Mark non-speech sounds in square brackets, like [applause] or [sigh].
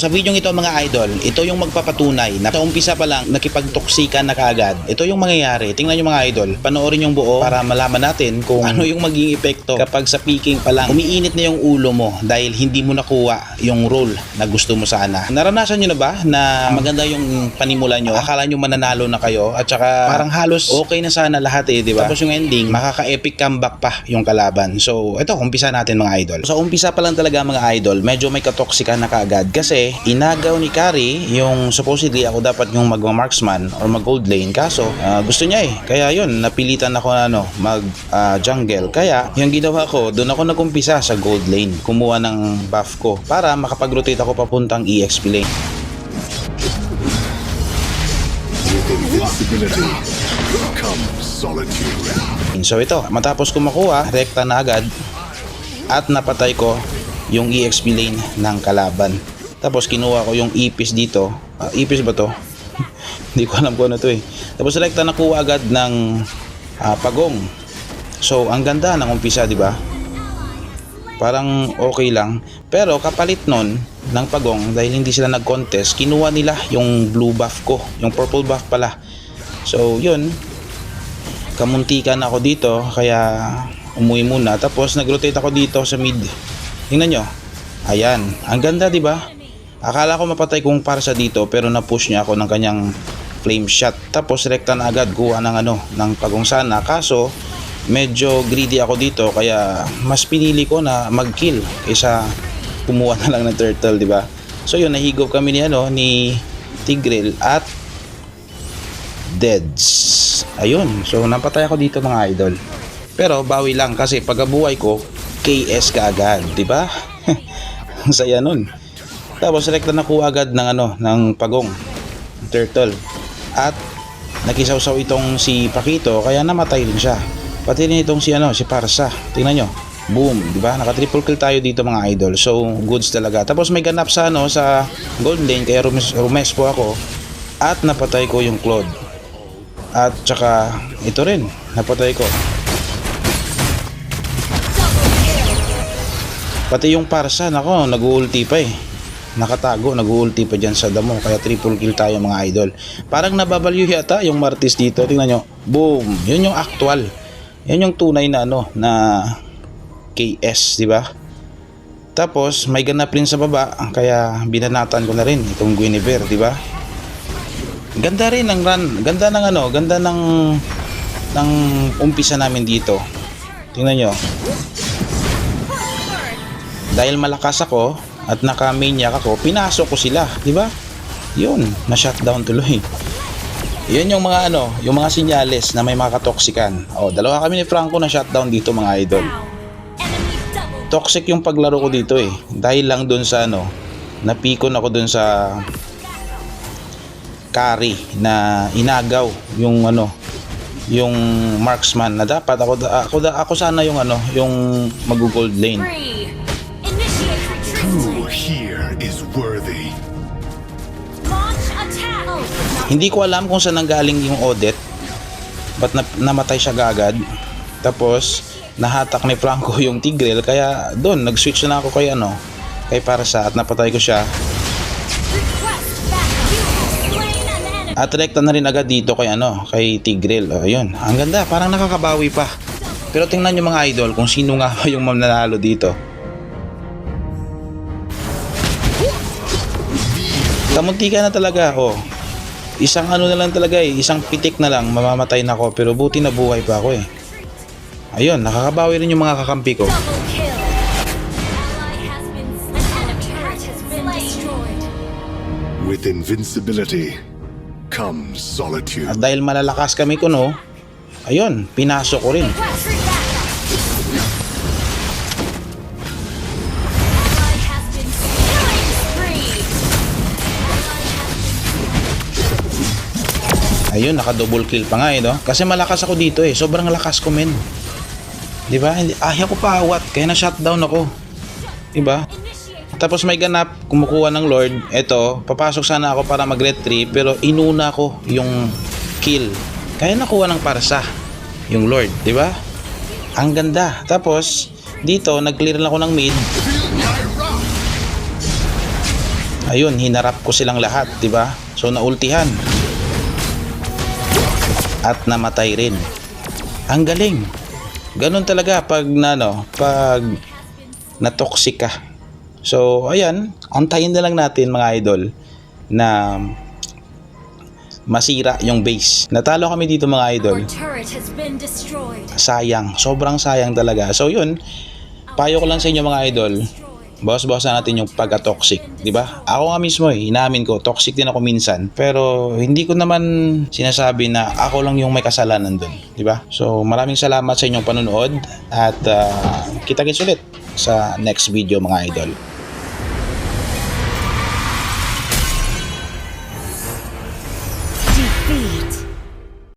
Sa video ito mga idol, ito yung magpapatunay na sa umpisa pa lang nakipagtoksikan na kaagad. Ito yung mangyayari. Tingnan nyo mga idol, panoorin yung buo para malaman natin kung [laughs] ano yung magiging epekto kapag sa peaking pa lang umiinit na yung ulo mo dahil hindi mo nakuha yung role na gusto mo sana. Naranasan nyo na ba na maganda yung panimula nyo? Akala nyo mananalo na kayo at saka parang halos okay na sana lahat eh, di ba? Tapos yung ending, makaka-epic comeback pa yung kalaban. So, ito, umpisa natin mga idol. Sa umpisa pa lang talaga mga idol, medyo may katoksikan na kaagad kasi inagaw ni Kari yung supposedly ako dapat yung magma-marksman or mag-gold lane kaso ah, gusto niya eh. Kaya yun, napilitan ako na ano, mag ah, jungle. Kaya yung ginawa ko, doon ako nagumpisa sa gold lane. Kumuha ng buff ko para makapag-rotate ako papuntang EXP lane. So ito, matapos ko makuha, rekta na agad at napatay ko yung EXP lane ng kalaban. Tapos kinuha ko yung ipis dito. Ah, ipis ba to? [laughs] Hindi ko alam kung ano to eh. Tapos rekta nakuha agad ng ah, pagong. So ang ganda ng umpisa, di ba? Parang okay lang. Pero kapalit nun ng pagong dahil hindi sila nag-contest, kinuha nila yung blue buff ko, yung purple buff pala. So yun, kamuntikan ako dito kaya umuwi muna tapos nagrotate ako dito sa mid tingnan nyo ayan ang ganda di ba akala ko mapatay kong parsa dito pero na-push niya ako ng kanyang flame shot tapos rekta na agad kuha ng ano ng pagong sana kaso medyo greedy ako dito kaya mas pinili ko na mag-kill kaysa kumuha na lang ng turtle di ba so yun nahigop kami ni ano ni Tigril at deads. Ayun. So, napatay ako dito mga idol. Pero, bawi lang kasi pagkabuhay ko, KS ka di ba? [laughs] Ang saya nun. Tapos, rekta na ko agad ng ano, ng pagong. Turtle. At, nakisawsaw itong si Pakito, kaya namatay din siya. Pati rin itong si ano, si Parsa. Tingnan nyo. Boom, di ba? Naka triple kill tayo dito mga idol. So, goods talaga. Tapos may ganap sa ano sa Golden Lane kaya rumes, rumes po ako at napatay ko yung Claude. At tsaka ito rin, napatay ko. Pati yung parsa, nako, nag-ulti pa eh. Nakatago, nag-ulti pa dyan sa damo. Kaya triple kill tayo mga idol. Parang nababalyo yata yung Martis dito. Tingnan nyo. Boom! Yun yung actual. Yun yung tunay na ano, na KS, di ba? Tapos, may ganap rin sa baba. Kaya binanatan ko na rin itong Guinevere, di ba? Ganda rin ng run. Ganda ng ano, ganda ng ng umpisa namin dito. Tingnan nyo. Dahil malakas ako at naka-maniac ako, pinasok ko sila, di ba? Yun, na-shutdown tuloy. Yun yung mga ano, yung mga sinyales na may mga katoksikan. O, dalawa kami ni Franco na shutdown dito mga idol. Toxic yung paglaro ko dito eh. Dahil lang dun sa ano, napikon ako dun sa carry na inagaw yung ano yung marksman na dapat ako ako ako sana yung ano yung mag-gold lane hindi ko alam kung saan nanggaling yung Odette ba't na, namatay siya gagad tapos nahatak ni Franco [laughs] yung Tigrel kaya doon nag-switch na ako kay ano kay Parasa at napatay ko siya. At rekta na rin agad dito kay ano, kay Tigril. O, yun. Ang ganda, parang nakakabawi pa. Pero tingnan nyo mga idol kung sino nga yung mananalo dito. Kamunti ka na talaga, oh. Isang ano na lang talaga eh, isang pitik na lang, mamamatay na ako. Pero buti na buhay pa ako eh. Ayun, nakakabawi rin yung mga kakampi ko. With invincibility comes solitude. At dahil malalakas kami kuno, ayun, pinasok ko rin. Ayun, naka double kill pa nga eh, no? Kasi malakas ako dito eh. Sobrang lakas ko, men. 'Di ba? Ayaw ko pa awat, kaya na shutdown ako. 'Di ba? Tapos may ganap, kumukuha ng Lord. Eto, papasok sana ako para mag-retrieve pero inuna ko yung kill. Kaya nakuha ng parsa yung Lord, 'di ba? Ang ganda. Tapos dito nag-clear lang ako ng mid. ayun, hinarap ko silang lahat, 'di ba? So naultihan. At namatay rin. Ang galing. Ganun talaga pag nano, pag na-toxic ka. So, ayan, antayin na lang natin mga idol na masira yung base. Natalo kami dito mga idol sayang. Sobrang sayang talaga. So yun, payo ko lang sa inyo mga idol, bawas-bawas na natin yung pagka-toxic, di ba? Ako nga mismo eh, inamin ko, toxic din ako minsan. Pero hindi ko naman sinasabi na ako lang yung may kasalanan dun, di ba? So maraming salamat sa inyong panonood at uh, kita-kits ulit sa next video mga idol.